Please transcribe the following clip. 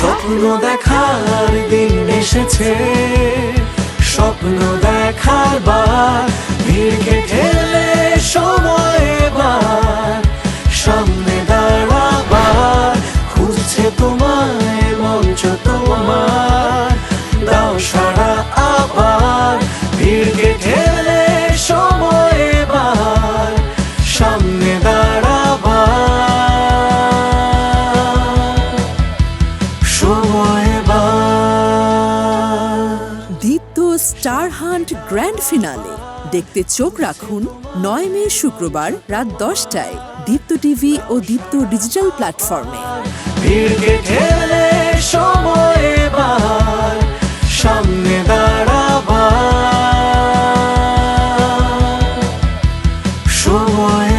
স্বপ্ন দেখার দিন এসেছে। স্বপ্ন দেখার বার ভিড়কে ঠেলে সময় এবার। সামনে দাঁড়াবার, খুঁজছে তোমায় মঞ্চ তোমার। দাও সারা আবার ভিড়কে ঠেলে সময় এবার। সামনে সময় Deepto star hunt grand finale. দেখতে চোখ রাখুন নয় মে শুক্রবার রাত দশটায় দীপ্ত টিভি ও দীপ্ত ডিজিটাল প্ল্যাটফর্মে। সময়